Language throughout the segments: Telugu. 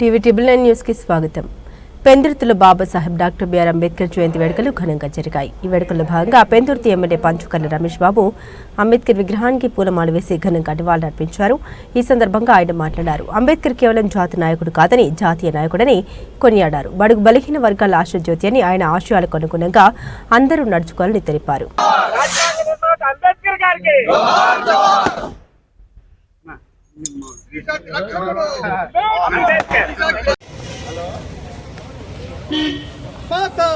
టీవీ ట్రిబుల్ నైన్ న్యూస్కి స్వాగతం. పెందుర్తిలో బాబాసాహెబ్ డాక్టర్ బిఆర్ అంబేద్కర్ జయంతి వేడుకలు ఘనంగా జరిగాయి. ఈ వేడుకల్లో భాగంగా పెందుర్తి ఎమ్మెల్యే పంచుకర్ల రమేష్ బాబు అంబేద్కర్ విగ్రహానికి పూలమాల వేసి ఘనంగా నివాళులర్పించారు. ఈ సందర్భంగా ఆయన మాట్లాడారు. అంబేద్కర్ కేవలం జాతి నాయకుడు కాదని జాతీయ నాయకుడని కొనియాడారు. బడుగు బలహీన వర్గాల ఆశజ్యోతి అని ఆయన ఆశయాలకు అనుగుణంగా అందరూ నడుచుకోవాలని తెలిపారు. అంబేద్కర్ గారికి అంబేద్కర్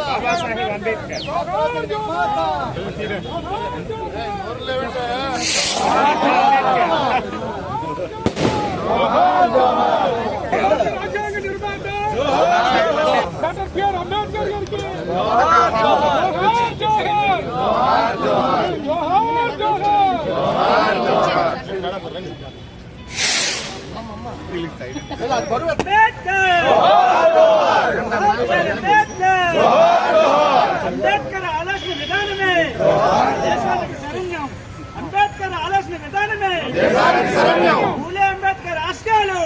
బాబాసాహెబ్ అంబేద్కర్ రాజ్యాంగ నిర్మాత డాక్టర్ బిఆర్ అంబేద్కర్ గారికి జోహార్ జోహార్ జోహార్ జోహార్ అంబేద్కర్ ఆలోచన విధానమే దేశానికి శరణ్యం అంబేద్కర్ ఆలోచన విధానమే పూలే అంబేద్కర్ ఆశయాలు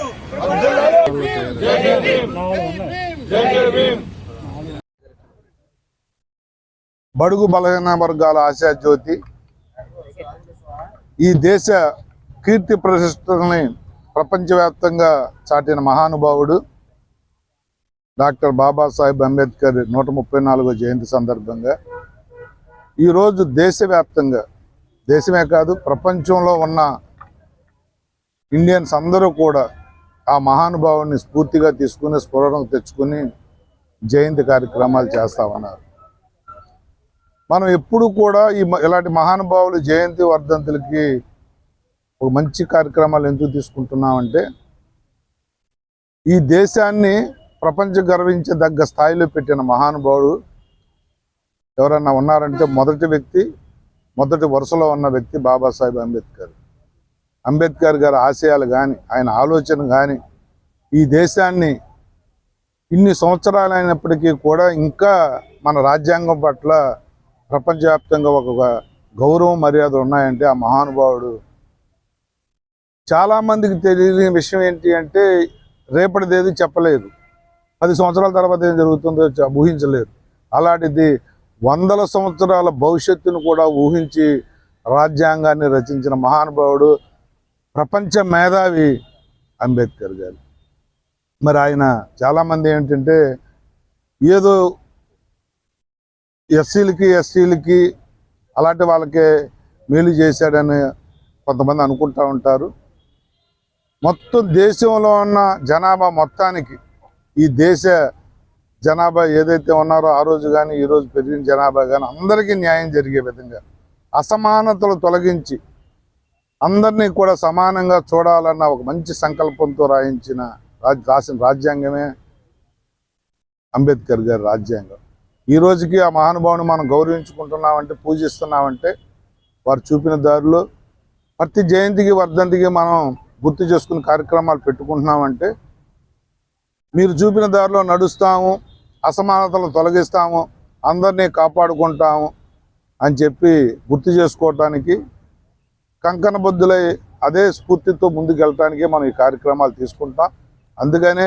బడుగు బలహీన వర్గాల ఆశా జ్యోతి ఈ దేశ కీర్తి ప్రతిష్టలని ప్రపంచవ్యాప్తంగా చాటిన మహానుభావుడు డాక్టర్ బాబాసాహెబ్ అంబేద్కర్ నూట ముప్పై నాలుగో జయంతి సందర్భంగా. ఈరోజు దేశవ్యాప్తంగా దేశమే కాదు ప్రపంచంలో ఉన్న ఇండియన్స్ అందరూ కూడా ఆ మహానుభావుని స్ఫూర్తిగా తీసుకుని స్ఫురణకు తెచ్చుకుని జయంతి కార్యక్రమాలు చేస్తూ ఉన్నారు. మనం ఎప్పుడు కూడా ఈ మ- ఇలాంటి మహానుభావులు జయంతి వర్ధంతులకి ఒక మంచి కార్యక్రమాలు ఎందుకు తీసుకుంటున్నామంటే ఈ దేశాన్ని ప్రపంచం గర్వించదగ్గ స్థాయిలో పెట్టిన మహానుభావుడు ఎవరన్నా ఉన్నారంటే మొదటి వ్యక్తి మొదటి వరుసలో ఉన్న వ్యక్తి బాబాసాహెబ్ అంబేద్కర్. అంబేద్కర్ గారి ఆశయాలు కానీ ఆయన ఆలోచన కానీ ఈ దేశాన్ని ఇన్ని సంవత్సరాలు అయినప్పటికీ కూడా ఇంకా మన రాజ్యాంగం పట్ల ప్రపంచవ్యాప్తంగా ఒక ఒక గౌరవం మర్యాద ఉన్నాయంటే ఆ మహానుభావుడు చాలా మందికి తెలియని విషయం ఏంటి అంటే రేపటిదేది చెప్పలేదు. పది సంవత్సరాల తర్వాత ఏం జరుగుతుందో ఊహించలేదు. అలాంటిది వందల సంవత్సరాల భవిష్యత్తును కూడా ఊహించి రాజ్యాంగాన్ని రచించిన మహానుభావుడు ప్రపంచ మేధావి అంబేద్కర్ గారు. మరి ఆయన చాలామంది ఏంటంటే ఏదో ఎస్సీలకి ఎస్టీలకి అలాంటి వాళ్ళకే మేలు చేశాడని కొంతమంది అనుకుంటా ఉంటారు. మొత్తం దేశంలో ఉన్న జనాభా మొత్తానికి ఈ దేశ జనాభా ఏదైతే ఉన్నారో ఆ రోజు కానీ ఈ రోజు పెరిగిన జనాభా కానీ అందరికీ న్యాయం జరిగే విధంగా అసమానతలు తొలగించి అందరినీ కూడా సమానంగా చూడాలన్న ఒక మంచి సంకల్పంతో రాయించిన రాసిన రాజ్యాంగమే అంబేద్కర్ గారి రాజ్యాంగం. ఈ రోజుకి ఆ మహానుభావుని మనం గౌరవించుకుంటున్నామంటే పూజిస్తున్నామంటే వారు చూపిన దారిలో ప్రతి జయంతికి వర్ధంతికి మనం గుర్తు చేసుకుని కార్యక్రమాలు పెట్టుకుంటున్నామంటే మీరు చూపిన దారిలో నడుస్తాము అసమానతలు తొలగిస్తాము అందరినీ కాపాడుకుంటాము అని చెప్పి గుర్తు చేసుకోవటానికి కంకణ బొద్దులై అదే స్ఫూర్తితో ముందుకెళ్ళటానికే మనం ఈ కార్యక్రమాలు తీసుకుంటాం. అందుకనే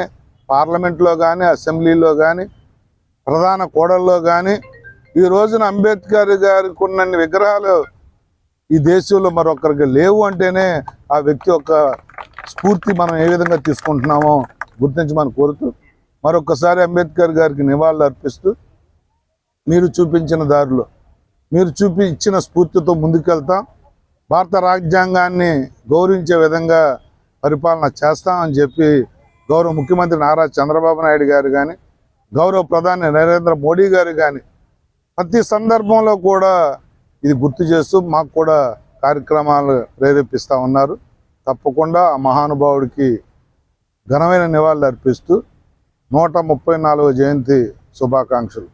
పార్లమెంట్లో కానీ అసెంబ్లీలో కానీ ప్రధాన కోడల్లో కానీ ఈ రోజున అంబేద్కర్ గారికి ఉన్నన్ని విగ్రహాలు ఈ దేశంలో మరొకరికి లేవు అంటేనే ఆ వ్యక్తి యొక్క స్ఫూర్తి మనం ఏ విధంగా తీసుకుంటున్నామో గుర్తించమని కోరుతూ మరొకసారి అంబేద్కర్ గారికి నివాళులు అర్పిస్తూ మీరు చూపించిన దారిలో మీరు చూపి ఇచ్చిన స్ఫూర్తితో ముందుకెళ్తాం. భారత రాజ్యాంగాన్ని గౌరవించే విధంగా పరిపాలన చేస్తామని చెప్పి గౌరవ ముఖ్యమంత్రి నారా చంద్రబాబు నాయుడు గారు కానీ గౌరవ ప్రధాని నరేంద్ర మోడీ గారు కానీ ప్రతి సందర్భంలో కూడా ఇది గుర్తు చేస్తూ మాకు కూడా కార్యక్రమాలు ప్రేరేపిస్తూ ఉన్నారు. తప్పకుండా ఆ మహానుభావుడికి ఘనమైన నివాళులు అర్పిస్తూ నూట ముప్పై నాలుగో జయంతి శుభాకాంక్షలు.